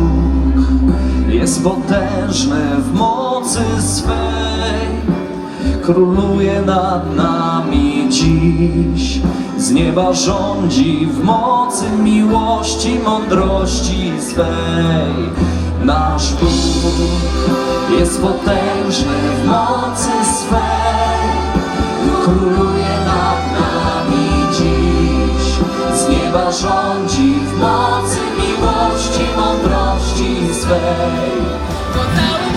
Bóg jest potężny w mocy swej, króluje nad nami dziś. Z nieba rządzi w mocy miłości, mądrości swej. Nasz Bóg jest potężny w mocy swej, króluje nad nami dziś. Z nieba rządzi w mocy miłości, mądrości ใจ